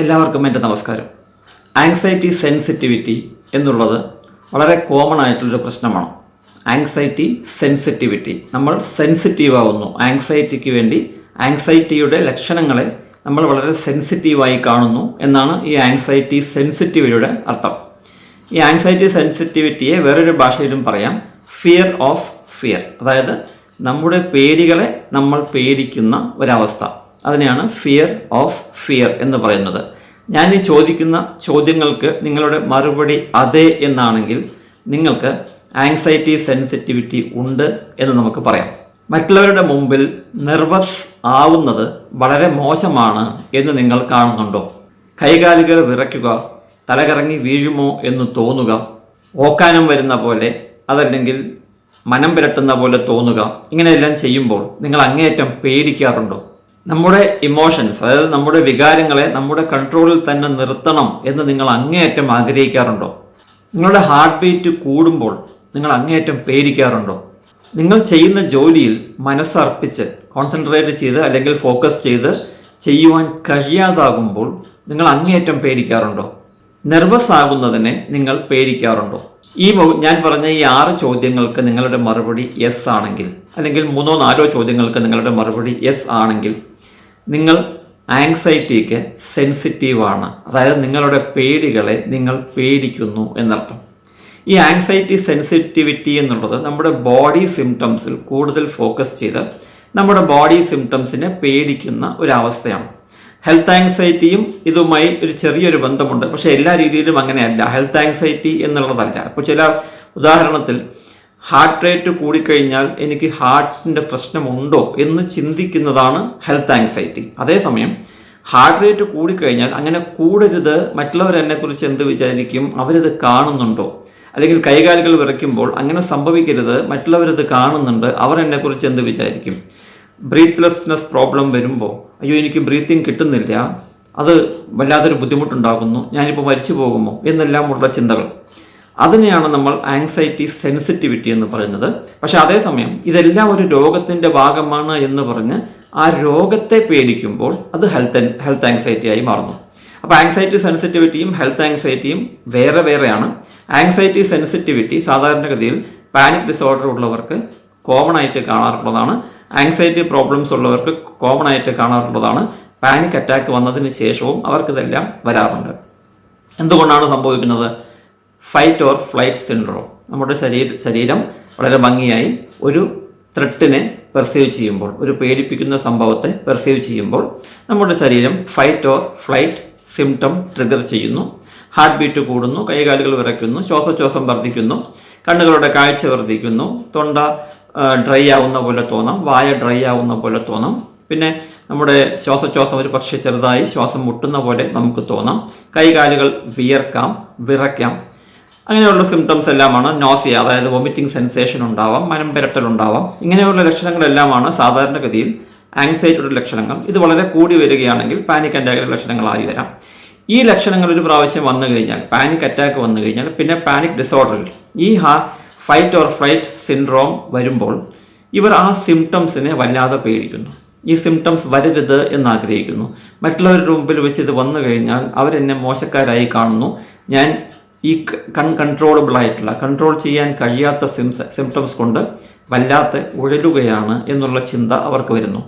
എല്ലാവർക്കും എന്റെ നമസ്കാരം. ആങ്സൈറ്റി സെൻസിറ്റിവിറ്റി എന്നുള്ളത് വളരെ കോമൺ ആയിട്ടുള്ളൊരു പ്രശ്നമാണ്. ആങ്സൈറ്റി സെൻസിറ്റിവിറ്റി നമ്മൾ സെൻസിറ്റീവ് ആവുന്നു. ആങ്സൈറ്റിക്ക് വേണ്ടി ആങ്സൈറ്റിയുടെ ലക്ഷണങ്ങളെ നമ്മൾ വളരെ സെൻസിറ്റീവായി കാണുന്നു എന്നാണ് ഈ ആങ്സൈറ്റി സെൻസിറ്റിവിറ്റിയുടെ അർത്ഥം. ഈ ആങ്സൈറ്റി സെൻസിറ്റിവിറ്റിയെ വേറൊരു ഭാഷയിലും പറയാം. ഫിയർ ഓഫ് ഫിയർ അതായത് നമ്മുടെ പേടികളെ നമ്മൾ പേടിക്കുന്ന ഒരവസ്ഥ. അതിനെയാണ് ഫിയർ ഓഫ് ഫിയർ എന്ന് പറയുന്നത്. ഞാൻ ഈ ചോദിക്കുന്ന ചോദ്യങ്ങൾക്ക് നിങ്ങളുടെ മറുപടി അതെ എന്നാണെങ്കിൽ നിങ്ങൾക്ക് ആങ്സൈറ്റി സെൻസിറ്റിവിറ്റി ഉണ്ട് എന്ന് നമുക്ക് പറയാം. മറ്റുള്ളവരുടെ മുമ്പിൽ നെർവസ് ആവുന്നത് വളരെ മോശമാണ് എന്ന് നിങ്ങൾ കാണുന്നുണ്ടോ? കൈകാലുകൾ വിറയ്ക്കുക തലകറങ്ങി വീഴുമോ എന്ന് തോന്നുക ഓക്കാനം വരുന്ന പോലെ അതല്ലെങ്കിൽ മനം പുരട്ടുന്ന പോലെ തോന്നുക ഇങ്ങനെയെല്ലാം ചെയ്യുമ്പോൾ നിങ്ങൾ അങ്ങേയറ്റം പേടിക്കാറുണ്ടോ? നമ്മുടെ ഇമോഷൻസ് അതായത് നമ്മുടെ വികാരങ്ങളെ നമ്മുടെ കൺട്രോളിൽ തന്നെ നിർത്തണം എന്ന് നിങ്ങൾ അങ്ങേയറ്റം ആഗ്രഹിക്കാറുണ്ടോ? നിങ്ങളുടെ ഹാർട്ട് ബീറ്റ് കൂടുമ്പോൾ നിങ്ങൾ അങ്ങേയറ്റം പേടിക്കാറുണ്ടോ? നിങ്ങൾ ചെയ്യുന്ന ജോലിയിൽ മനസ്സർപ്പിച്ച് കോൺസെൻട്രേറ്റ് ചെയ്ത് അല്ലെങ്കിൽ ഫോക്കസ് ചെയ്ത് ചെയ്യുവാൻ കഴിയാതാകുമ്പോൾ നിങ്ങൾ അങ്ങേയറ്റം പേടിക്കാറുണ്ടോ? നെർവസ് ആകുന്നതിനെ നിങ്ങൾ പേടിക്കാറുണ്ടോ? ഈ ഞാൻ പറഞ്ഞ ഈ ആറ് ചോദ്യങ്ങൾക്ക് നിങ്ങളുടെ മറുപടി യെസ് ആണെങ്കിൽ അല്ലെങ്കിൽ മൂന്നോ നാലോ ചോദ്യങ്ങൾക്ക് നിങ്ങളുടെ മറുപടി യെസ് ആണെങ്കിൽ നിങ്ങൾ ആങ്സൈറ്റിക്ക് സെൻസിറ്റീവാണ് അതായത് നിങ്ങളുടെ പേടികളെ നിങ്ങൾ പേടിക്കുന്നു എന്നർത്ഥം. ഈ ആങ്സൈറ്റി സെൻസിറ്റിവിറ്റി എന്നുള്ളത് നമ്മുടെ ബോഡി സിംറ്റംസിൽ കൂടുതൽ ഫോക്കസ് ചെയ്ത് നമ്മുടെ ബോഡി സിംറ്റംസിനെ പേടിക്കുന്ന ഒരവസ്ഥയാണ്. ഹെൽത്ത് ആങ്സൈറ്റിയും ഇതുമായി ഒരു ചെറിയൊരു ബന്ധമുണ്ട്. പക്ഷേ എല്ലാ രീതിയിലും അങ്ങനെയല്ല. ഹെൽത്ത് ആങ്സൈറ്റി എന്നുള്ളതല്ല. ഇപ്പോൾ ചില ഉദാഹരണത്തിൽ ഹാർട്ട് റേറ്റ് കൂടിക്കഴിഞ്ഞാൽ എനിക്ക് ഹാർട്ടിന്റെ പ്രശ്നമുണ്ടോ എന്ന് ചിന്തിക്കുന്നതാണ് ഹെൽത്ത് ആങ്സൈറ്റി അതേസമയം ഹാർട്ട് റേറ്റ് കൂടിക്കഴിഞ്ഞാൽ അങ്ങനെ കൂടരുത് മറ്റുള്ളവർ എന്നെക്കുറിച്ച് എന്ത് വിചാരിക്കും അവരിത് കാണുന്നുണ്ടോ? അല്ലെങ്കിൽ കൈകാലുകൾ വിറയ്ക്കുമ്പോൾ അങ്ങനെ സംഭവിക്കരുത് മറ്റുള്ളവരത് കാണുന്നുണ്ട് അവർ എന്നെക്കുറിച്ച് എന്ത് വിചാരിക്കും? ബ്രീത്ത്ലെസ്നെസ് പ്രോബ്ലം വരുമ്പോൾ അയ്യോ എനിക്ക് ബ്രീത്തിങ് കിട്ടുന്നില്ല അത് വല്ലാത്തൊരു ബുദ്ധിമുട്ടുണ്ടാകുന്നു ഞാനിപ്പോൾ മരിച്ചു പോകുമോ എന്നെല്ലാമുള്ള ചിന്തകൾ. അതിനെയാണ് നമ്മൾ ആങ്സൈറ്റി സെൻസിറ്റിവിറ്റി എന്ന് പറയുന്നത്. പക്ഷെ അതേസമയം ഇതെല്ലാം ഒരു രോഗത്തിന്റെ ഭാഗമാണ് എന്ന് പറഞ്ഞ് ആ രോഗത്തെ പേടിക്കുമ്പോൾ അത് ഹെൽത്ത് ഹെൽത്ത് ആങ്സൈറ്റി ആയി മാറുന്നു. അപ്പോൾ ആങ്സൈറ്റി സെൻസിറ്റിവിറ്റിയും ഹെൽത്ത് ആങ്സൈറ്റിയും വേറെ വേറെയാണ്. ആങ്സൈറ്റി സെൻസിറ്റിവിറ്റി സാധാരണഗതിയിൽ പാനിക് ഡിസോർഡർ ഉള്ളവർക്ക് കോമൺ ആയിട്ട് കാണാറുള്ളതാണ്. ആങ്സൈറ്റി പ്രോബ്ലംസ് ഉള്ളവർക്ക് കോമൺ ആയിട്ട് കാണാറുള്ളതാണ്. പാനിക് അറ്റാക്ക് വന്നതിന് ശേഷവും അവർക്കിതെല്ലാം വരാറുണ്ട്. എന്തുകൊണ്ടാണ് സംഭവിക്കുന്നത്? ഫൈറ്റ് ഓർ ഫ്ലൈറ്റ് സിൻഡ്രോം നമ്മുടെ ശരീര ശരീരം വളരെ ഭംഗിയായി ഒരു ത്രെട്ടിനെ പെർസീവ് ചെയ്യുമ്പോൾ ഒരു പേടിപ്പിക്കുന്ന സംഭവത്തെ പെർസീവ് ചെയ്യുമ്പോൾ നമ്മുടെ ശരീരം fight or flight symptom trigger ചെയ്യുന്നു. ഹാർട്ട് ബീറ്റ് കൂടുന്നു കൈകാലുകൾ വിറയ്ക്കുന്നു ശ്വാസോച്ഛ്വാസം വർദ്ധിക്കുന്നു കണ്ണുകളുടെ കാഴ്ച വർദ്ധിക്കുന്നു തൊണ്ട ഡ്രൈ ആവുന്ന പോലെ തോന്നാം വായ ഡ്രൈ ആവുന്ന പോലെ തോന്നാം. പിന്നെ നമ്മുടെ ശ്വാസോച്ഛ്വാസം ഒരു പക്ഷേ ചെറുതായി ശ്വാസം മുട്ടുന്ന പോലെ നമുക്ക് തോന്നാം. കൈകാലുകൾ വിയർക്കാം വിറയ്ക്കാം അങ്ങനെയുള്ള സിംറ്റംസ് എല്ലാമാണ്. നോസിയ അതായത് വൊമിറ്റിംഗ് സെൻസേഷൻ ഉണ്ടാവാം മനം പെരട്ടൽ ഉണ്ടാവാം. ഇങ്ങനെയുള്ള ലക്ഷണങ്ങളെല്ലാമാണ് സാധാരണഗതിയിൽ ആങ്സൈറ്റിയുടെ ലക്ഷണങ്ങൾ. ഇത് വളരെ കൂടി വരികയാണെങ്കിൽ പാനിക് അറ്റാക്കിന്റെ ലക്ഷണങ്ങളായി വരാം. ഈ ലക്ഷണങ്ങൾ ഒരു പ്രാവശ്യം വന്നു കഴിഞ്ഞാൽ പാനിക് അറ്റാക്ക് വന്നു കഴിഞ്ഞാൽ പിന്നെ പാനിക് ഡിസോർഡറിൽ ഈ ഹാ ഫൈറ്റ് ഓർ ഫ്ലൈറ്റ് സിൻഡ്രോം വരുമ്പോൾ ഇവർ ആ സിംറ്റംസിനെ വല്ലാതെ പേടിക്കുന്നു. ഈ സിംറ്റംസ് വരരുത് എന്ന് ആഗ്രഹിക്കുന്നു മറ്റുള്ളവരുടെ മുമ്പിൽ വെച്ച് ഇത് വന്നു കഴിഞ്ഞാൽ അവരെന്നെ മോശക്കാരായി കാണുന്നു. ഞാൻ ഈ കൺ കൺട്രോളബിൾ ആയിട്ടുള്ള കൺട്രോൾ ചെയ്യാൻ കഴിയാത്ത സിംസ് സിംറ്റംസ് കൊണ്ട് വല്ലാത്ത ഉഴലുകയാണ് എന്നുള്ള ചിന്ത അവർക്ക് വരുന്നു.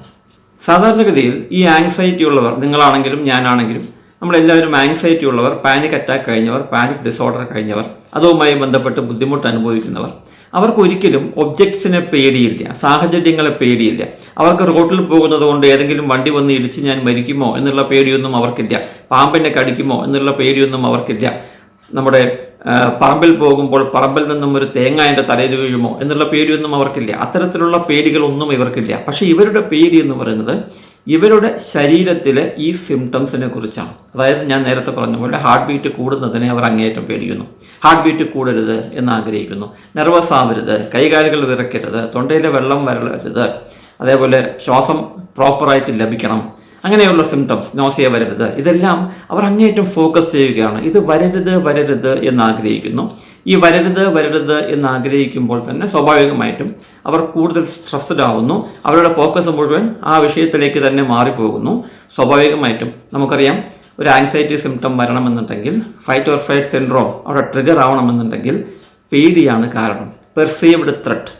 സാധാരണഗതിയിൽ ഈ ആങ്സൈറ്റി ഉള്ളവർ നിങ്ങളാണെങ്കിലും ഞാനാണെങ്കിലും നമ്മളെല്ലാവരും ആങ്സൈറ്റി ഉള്ളവർ പാനിക് അറ്റാക്ക് കഴിഞ്ഞവർ പാനിക് ഡിസോർഡർ കഴിഞ്ഞവർ അതുമായി ബന്ധപ്പെട്ട് ബുദ്ധിമുട്ട് അനുഭവിക്കുന്നവർ അവർക്ക് ഒരിക്കലും ഒബ്ജക്ട്സിനെ പേടിയില്ല സാഹചര്യങ്ങളെ പേടിയില്ല. അവർക്ക് റോട്ടിൽ പോകുന്നത് കൊണ്ട് ഏതെങ്കിലും വണ്ടി വന്ന് ഇടിച്ച് ഞാൻ മരിക്കുമോ എന്നുള്ള പേടിയൊന്നും അവർക്കില്ല. പാമ്പിനെ കടിക്കുമോ എന്നുള്ള പേടിയൊന്നും അവർക്കില്ല. നമ്മുടെ പറമ്പിൽ പോകുമ്പോൾ പറമ്പിൽ നിന്നും ഒരു തേങ്ങ എന്റെ തലയിൽ വീഴുമോ എന്നുള്ള പേടിയൊന്നും അവർക്കില്ല. അത്തരത്തിലുള്ള പേടികളൊന്നും ഇവർക്കില്ല. പക്ഷെ ഇവരുടെ പേടി എന്ന് പറയുന്നത് ഇവരുടെ ശരീരത്തിലെ ഈ സിംറ്റംസിനെ കുറിച്ചാണ്. അതായത് ഞാൻ നേരത്തെ പറഞ്ഞ പോലെ ഹാർട്ട് ബീറ്റ് കൂടുന്നതിനെ അവർ അങ്ങേയറ്റം പേടിക്കുന്നു. ഹാർട്ട് ബീറ്റ് കൂടരുത് എന്ന് ആഗ്രഹിക്കുന്നു. നെർവസ് ആവരുത് കൈകാലുകൾ വിറയ്ക്കരുത് തൊണ്ടയിലെ വെള്ളം വരരുത് അതേപോലെ ശ്വാസം പ്രോപ്പറായിട്ട് ലഭിക്കണം അങ്ങനെയുള്ള സിംറ്റംസ് നോസിയ വരരുത്. ഇതെല്ലാം അവർ അങ്ങേയറ്റം ഫോക്കസ് ചെയ്യുകയാണ്. ഇത് വരരുത് വരരുത് എന്ന് ആഗ്രഹിക്കുന്നു ഈ വരരുത് വരരുത് എന്ന് ആഗ്രഹിക്കുമ്പോൾ തന്നെ സ്വാഭാവികമായിട്ടും അവർ കൂടുതൽ സ്ട്രെസ്ഡ് ആവുന്നു. അവരുടെ ഫോക്കസ് മുഴുവൻ ആ വിഷയത്തിലേക്ക് തന്നെ മാറിപ്പോകുന്നു. സ്വാഭാവികമായിട്ടും നമുക്കറിയാം ഒരു ആങ്സൈറ്റി സിംറ്റം വരണമെന്നുണ്ടെങ്കിൽ ഫൈറ്റ് ഓർ ഫൈറ്റ് സിൻഡ്രോം അവിടെ ട്രിഗർ ആവണമെന്നുണ്ടെങ്കിൽ പേടിയാണ് കാരണം. പെർസീവ്ഡ് ത്രെട്ട്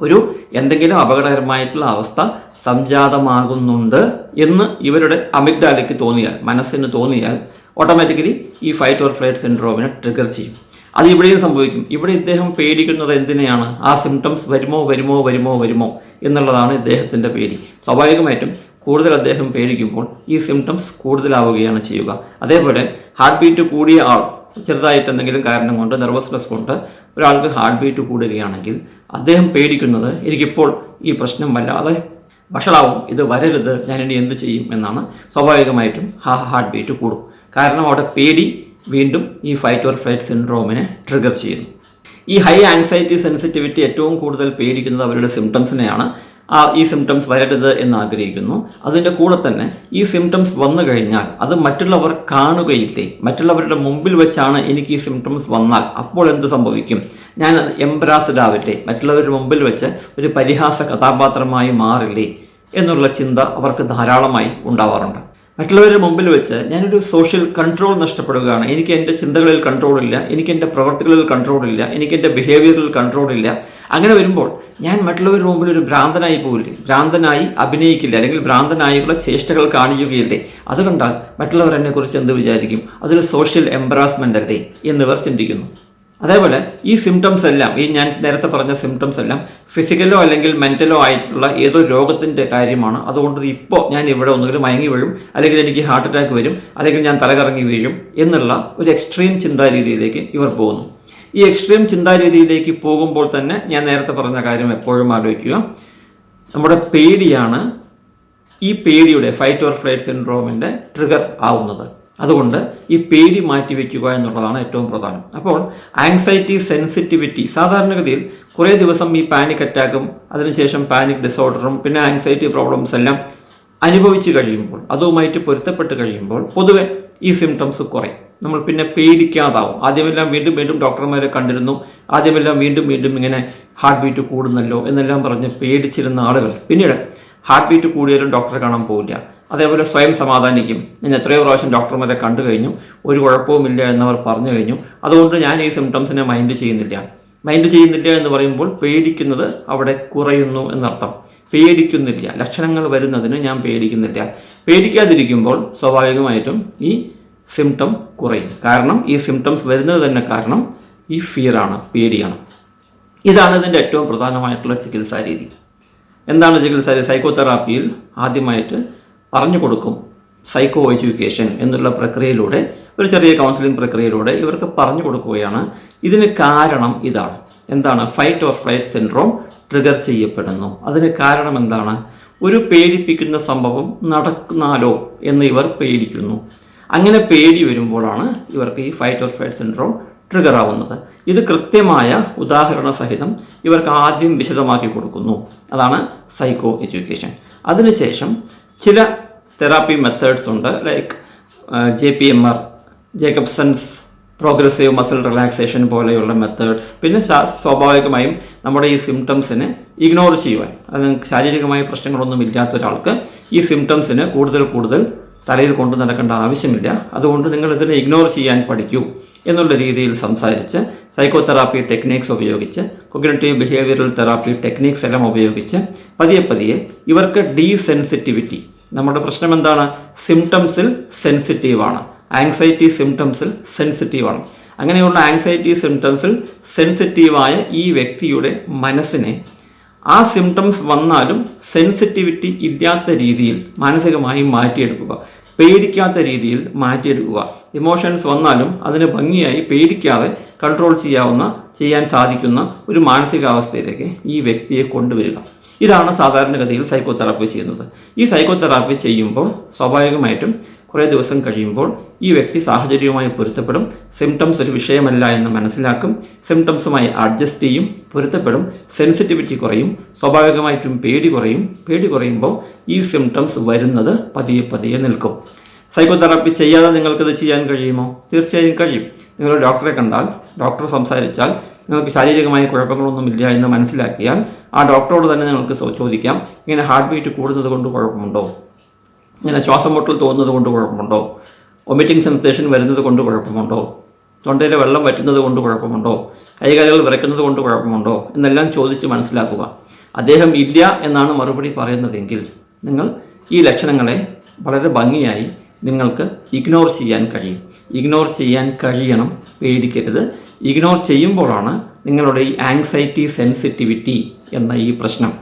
ഒരു എന്തെങ്കിലും അപകടകരമായിട്ടുള്ള അവസ്ഥ സംജാതമാകുന്നുണ്ട് എന്ന് ഇവരുടെ അമിഗ്ഡാലയ്ക്ക് തോന്നിയാൽ മനസ്സിന് തോന്നിയാൽ ഓട്ടോമാറ്റിക്കലി ഈ ഫൈറ്റ് ഓർ ഫ്ലൈറ്റ് സിൻഡ്രോമിനെ ട്രിഗർ ചെയ്യും. അത് ഇവിടെയും സംഭവിക്കും. ഇവിടെ ഇദ്ദേഹം പേടിക്കുന്നത് എന്തിനെയാണ്? ആ സിംറ്റംസ് വരുമോ വരുമോ വരുമോ വരുമോ എന്നുള്ളതാണ് ഇദ്ദേഹത്തിന്റെ പേടി. സ്വാഭാവികമായിട്ടും കൂടുതൽ അദ്ദേഹം പേടിക്കുമ്പോൾ ഈ സിംറ്റംസ് കൂടുതലാവുകയാണ് ചെയ്യുക. അതേപോലെ ഹാർട്ട് ബീറ്റ് കൂടിയ ആൾ ചെറുതായിട്ട് എന്തെങ്കിലും കാരണം കൊണ്ട് നെർവസ്നെസ് കൊണ്ട് ഒരാൾക്ക് ഹാർട്ട് ബീറ്റ് കൂടുകയാണെങ്കിൽ അദ്ദേഹം പേടിക്കുന്നത് എനിക്കിപ്പോൾ ഈ പ്രശ്നം വല്ലാതെ വഷളാവും ഇത് വരരുത് ഞാൻ ഇനി എന്ത് ചെയ്യും എന്നാണ് സ്വാഭാവികമായിട്ടും ഹാ ഹാർട്ട് ബീറ്റ് കൂടും. കാരണം അവിടെ പേടി വീണ്ടും ഈ ഫൈറ്റ് ഓർ ഫ്ലൈറ്റ് സിൻഡ്രോമിനെ ട്രിഗർ ചെയ്യുന്നു. ഈ ഹൈ ആങ്സൈറ്റി സെൻസിറ്റിവിറ്റി ഏറ്റവും കൂടുതൽ പേടിക്കുന്നത് അവരുടെ സിംറ്റംസിനെയാണ് ആ ഈ സിംറ്റംസ് വരരുത് എന്ന് ആഗ്രഹിക്കുന്നു അതിന്റെ കൂടെ തന്നെ ഈ സിംറ്റംസ് വന്നു കഴിഞ്ഞാൽ അത് മറ്റുള്ളവർ കാണുകയില്ലേ? മറ്റുള്ളവരുടെ മുമ്പിൽ വെച്ചാണ് എനിക്ക് ഈ സിംറ്റംസ് വന്നാൽ അപ്പോൾ എന്ത് സംഭവിക്കും? ഞാൻ എംബ്രാസ്ഡ് ആവട്ടെ. മറ്റുള്ളവരുടെ മുമ്പിൽ വെച്ച് ഒരു പരിഹാസ കഥാപാത്രമായി മാറില്ലേ? എന്നുള്ള ചിന്ത അവർക്ക് ധാരാളമായി ഉണ്ടാവാറുണ്ട്. മറ്റുള്ളവരുടെ മുമ്പിൽ വെച്ച് ഞാനൊരു സോഷ്യൽ കൺട്രോൾ നഷ്ടപ്പെടുകയാണ്. എനിക്ക് എന്റെ ചിന്തകളിൽ കൺട്രോൾ ഇല്ല. എനിക്ക് എന്റെ പ്രവർത്തികളിൽ കൺട്രോൾ ഇല്ല. എനിക്ക് എന്റെ ബിഹേവിയറിൽ കൺട്രോൾ ഇല്ല. അങ്ങനെ വരുമ്പോൾ ഞാൻ മറ്റുള്ളവരുടെ മുമ്പിൽ ഒരു ഭ്രാന്തനായി പോവില്ലേ ഭ്രാന്തനായി അഭിനയിക്കില്ല? അല്ലെങ്കിൽ ഭ്രാന്തനായുള്ള ചേഷ്ടകൾ കാണിക്കുകയില്ലേ അതുകൊണ്ടാൽ മറ്റുള്ളവർ എന്നെക്കുറിച്ച് എന്ത് വിചാരിക്കും? അതൊരു സോഷ്യൽ എംബറാസ്മെന്റ് അല്ലേ? എന്നിവർ ചിന്തിക്കുന്നു. അതേപോലെ ഈ സിംറ്റംസ് എല്ലാം ഈ ഞാൻ നേരത്തെ പറഞ്ഞ സിംറ്റംസ് എല്ലാം ഫിസിക്കലോ അല്ലെങ്കിൽ മെന്റലോ ആയിട്ടുള്ള ഏതോ രോഗത്തിന്റെ കാര്യമാണ്. അതുകൊണ്ട് ഇപ്പോൾ ഞാൻ ഇവിടെ ഒന്നുകിൽ മയങ്ങി വീഴും അല്ലെങ്കിൽ എനിക്ക് ഹാർട്ട് അറ്റാക്ക് വരും അല്ലെങ്കിൽ ഞാൻ തലകറങ്ങി വീഴും എന്നുള്ള ഒരു എക്സ്ട്രീം ചിന്താരീതിയിലേക്ക് ഇവർ പോകുന്നു. ഈ എക്സ്ട്രീം ചിന്താരീതിയിലേക്ക് പോകുമ്പോൾ തന്നെ ഞാൻ നേരത്തെ പറഞ്ഞ കാര്യം എപ്പോഴും ആലോചിക്കുക. നമ്മുടെ പേടിയാണ് ഈ പേടിയുടെ ഫൈറ്റ് ഓർ ഫ്ലൈറ്റ് സിൻഡ്രോമിന്റെ ട്രിഗർ ആവുന്നത്. അതുകൊണ്ട് ഈ പേടി മാറ്റി വയ്ക്കുക എന്നുള്ളതാണ് ഏറ്റവും പ്രധാനം. അപ്പോൾ ആങ്സൈറ്റി സെൻസിറ്റിവിറ്റി സാധാരണഗതിയിൽ കുറേ ദിവസം ഈ പാനിക് അറ്റാക്കും അതിനുശേഷം പാനിക് ഡിസോർഡറും പിന്നെ ആങ്സൈറ്റി പ്രോബ്ലംസ് എല്ലാം അനുഭവിച്ച് കഴിയുമ്പോൾ അതുമായിട്ട് പൊരുത്തപ്പെട്ട് കഴിയുമ്പോൾ പൊതുവെ ഈ സിംറ്റംസ് കുറയും. നമ്മൾ പിന്നെ പേടിക്കാതാവും. ആദ്യമെല്ലാം വീണ്ടും വീണ്ടും ഡോക്ടർമാരെ കണ്ടിരുന്നു. ആദ്യമെല്ലാം വീണ്ടും വീണ്ടും ഇങ്ങനെ ഹാർട്ട് ബീറ്റ് കൂടുന്നല്ലോ എന്നെല്ലാം പറഞ്ഞ് പേടിച്ചിരുന്ന ആളുകൾ. പിന്നീട് ഹാർട്ട് ബീറ്റ് കൂടിയാലും ഡോക്ടറെ കാണാൻ പോവില്ല. അതേപോലെ സ്വയം സമാധാനിക്കും. ഞാൻ എത്രയോ പ്രാവശ്യം ഡോക്ടർമാരെ കണ്ടു കഴിഞ്ഞു. ഒരു കുഴപ്പവുമില്ല എന്നവർ പറഞ്ഞു കഴിഞ്ഞു. അതുകൊണ്ട് ഞാൻ ഈ സിംറ്റംസിനെ മൈൻഡ് ചെയ്യുന്നില്ല. മൈൻഡ് ചെയ്യുന്നില്ല എന്ന് പറയുമ്പോൾ പേടിക്കുന്നത് അവിടെ കുറയുന്നു എന്നർത്ഥം. പേടിക്കുന്നില്ല. ലക്ഷണങ്ങൾ വരുന്നതിന് ഞാൻ പേടിക്കുന്നില്ല. പേടിക്കാതിരിക്കുമ്പോൾ സ്വാഭാവികമായിട്ടും ഈ സിംറ്റം കുറയും. കാരണം ഈ സിംറ്റംസ് വരുന്നത് തന്നെ കാരണം ഈ ഫിയറാണ് പേടിയാണ്. ഇതാണ് ഇതിന്റെ ഏറ്റവും പ്രധാനമായിട്ടുള്ള ചികിത്സാ രീതി. എന്താണ് ചികിത്സാ രീതി? സൈക്കോതെറാപ്പിയിൽ ആദ്യമായിട്ട് പറഞ്ഞു കൊടുക്കും സൈക്കോ എഡ്യൂക്കേഷൻ എന്നുള്ള പ്രക്രിയയിലൂടെ ഒരു ചെറിയ കൗൺസിലിംഗ് പ്രക്രിയയിലൂടെ ഇവർക്ക് പറഞ്ഞു കൊടുക്കുകയാണ്. ഇതിന് കാരണം ഇതാണ്. എന്താണ്? Fight or flight syndrome trigger ചെയ്യപ്പെടുന്നു. അതിന് കാരണം എന്താണ്? ഒരു പേടിപ്പിക്കുന്ന സംഭവം നടക്കുന്നാലോ എന്ന് ഇവർ പേടിക്കുന്നു. അങ്ങനെ പേടി വരുമ്പോഴാണ് ഇവർക്ക് ഈ fight or fight syndrome trigger ആവുന്നത്. ഇത് കൃത്യമായ ഉദാഹരണ സഹിതം ഇവർക്ക് ആദ്യം വിശദമാക്കി കൊടുക്കുന്നു. അതാണ് സൈക്കോ എഡ്യൂക്കേഷൻ അതിനുശേഷം ചില തെറാപ്പി മെത്തേഡ്സ് ഉണ്ട്. Like J P M R Jacobson's progressive muscle relaxation പോലെയുള്ള മെത്തേഡ്സ് പിന്നെ സ്വാഭാവികമായും നമ്മുടെ ഈ സിംറ്റംസിനെ ഇഗ്നോർ ചെയ്യുവാൻ. അത് ശാരീരികമായ പ്രശ്നങ്ങളൊന്നും ഇല്ലാത്ത ഒരാൾക്ക് ഈ സിംറ്റംസിന് കൂടുതൽ കൂടുതൽ തലയിൽ കൊണ്ടു നടക്കേണ്ട ആവശ്യമില്ല. അതുകൊണ്ട് നിങ്ങൾ ഇതിനെ ഇഗ്നോർ ചെയ്യാൻ പഠിക്കൂ എന്നുള്ള രീതിയിൽ സംസാരിച്ച് സൈക്കോ തെറാപ്പി ടെക്നീക്സ് ഉപയോഗിച്ച് കൊഗ്നറ്റീവ് ബിഹേവിയറൽ തെറാപ്പി ടെക്നീക്സ് എല്ലാം ഉപയോഗിച്ച് പതിയെ പതിയെ ഇവർക്ക് ഡീസെൻസിറ്റിവിറ്റി നമ്മുടെ പ്രശ്നം എന്താണ്? സിംറ്റംസിൽ സെൻസിറ്റീവാണ് ആങ്സൈറ്റി സിംറ്റംസിൽ സെൻസിറ്റീവാണ് അങ്ങനെയുള്ള ആങ്സൈറ്റി സിംറ്റംസിൽ സെൻസിറ്റീവായ ഈ വ്യക്തിയുടെ മനസ്സിനെ ആ സിംറ്റംസ് വന്നാലും സെൻസിറ്റിവിറ്റി ഇല്ലാത്ത രീതിയിൽ മാനസികമായി മാറ്റിയെടുക്കുക. പേടിക്കാത്ത രീതിയിൽ മാറ്റിയെടുക്കുക. ഇമോഷൻസ് വന്നാലും അതിന് ഭംഗിയായി പേടിക്കാതെ കൺട്രോൾ ചെയ്യാവുന്ന ചെയ്യാൻ സാധിക്കുന്ന ഒരു മാനസികാവസ്ഥയിലേക്ക് ഈ വ്യക്തിയെ കൊണ്ടുവരിക. ഇതാണ് സാധാരണഗതിയിൽ സൈക്കോതെറാപ്പി ചെയ്യുന്നത്. ഈ സൈക്കോതെറാപ്പി ചെയ്യുമ്പോൾ സ്വാഭാവികമായിട്ടും കുറേ ദിവസം കഴിയുമ്പോൾ ഈ വ്യക്തി സാഹചര്യവുമായി പൊരുത്തപ്പെടും. സിംറ്റംസ് ഒരു വിഷയമല്ല എന്ന് മനസ്സിലാക്കും. സിംറ്റംസുമായി അഡ്ജസ്റ്റ് ചെയ്യും പൊരുത്തപ്പെടും. സെൻസിറ്റിവിറ്റി കുറയും സ്വാഭാവികമായിട്ടും പേടി കുറയും. പേടി കുറയുമ്പോൾ ഈ സിംറ്റംസ് വരുന്നത് പതിയെ പതിയെ നിൽക്കും. സൈക്കോതെറാപ്പി ചെയ്യാതെ നിങ്ങൾക്കിത് ചെയ്യാൻ കഴിയുമോ? തീർച്ചയായും കഴിയും. നിങ്ങൾ ഡോക്ടറെ കണ്ടാൽ ഡോക്ടർ സംസാരിച്ചാൽ നിങ്ങൾക്ക് ശാരീരികമായ കുഴപ്പങ്ങളൊന്നുമില്ല എന്ന് മനസ്സിലാക്കിയാൽ ആ ഡോക്ടറോട് തന്നെ നിങ്ങൾക്ക് ചോദിക്കാം ഇങ്ങനെ ഹാർട്ട് ബീറ്റ് കൂടുന്നത് കൊണ്ട് കുഴപ്പമുണ്ടോ? ഇങ്ങനെ ശ്വാസം മുട്ടൽ തോന്നുന്നത് കൊണ്ട് കുഴപ്പമുണ്ടോ? വൊമിറ്റിംഗ് സെൻസേഷൻ വരുന്നത് കൊണ്ട് കുഴപ്പമുണ്ടോ? തൊണ്ടയിലെ വെള്ളം വറ്റുന്നത് കൊണ്ട് കുഴപ്പമുണ്ടോ? കൈകാലുകൾ വിറയ്ക്കുന്നത് കൊണ്ട് കുഴപ്പമുണ്ടോ? എന്നെല്ലാം ചോദിച്ച് മനസ്സിലാക്കുക. അദ്ദേഹം ഇല്ല എന്നാണ് മറുപടി പറയുന്നതെങ്കിൽ നിങ്ങൾ ഈ ലക്ഷണങ്ങളെ വളരെ ഭംഗിയായി നിങ്ങൾക്ക് ഇഗ്നോർ ചെയ്യാൻ കഴിയും. ഇഗ്നോർ ചെയ്യാൻ കഴിയണം പേടിക്കരുത്. ഇഗ്നോർ ചെയ്യുമ്പോഴാണ് നിങ്ങളുടെ ഈ ആങ്സൈറ്റി സെൻസിറ്റിവിറ്റി എന്ന ഈ പ്രശ്നം.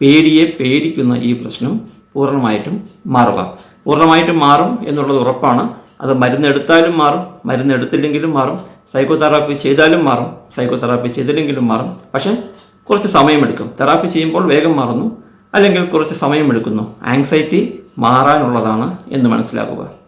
പേടിയെ പേടിക്കുന്ന ഈ പ്രശ്നം പൂർണമായിട്ടും മാറുക. പൂർണമായിട്ടും മാറും എന്നുള്ളത് ഉറപ്പാണ്. അത് മരുന്നെടുത്താലും മാറും മരുന്നെടുത്തില്ലെങ്കിലും മാറും. സൈക്കോതെറാപ്പി ചെയ്താലും മാറും സൈക്കോതെറാപ്പി ചെയ്തില്ലെങ്കിലും മാറും. പക്ഷേ കുറച്ച് സമയമെടുക്കും. തെറാപ്പി ചെയ്യുമ്പോൾ വേഗം മാറുന്നു അല്ലെങ്കിൽ കുറച്ച് സമയമെടുക്കുന്നു. ആങ്സൈറ്റി മാറാനുള്ളതാണ് എന്ന് മനസ്സിലാക്കുക.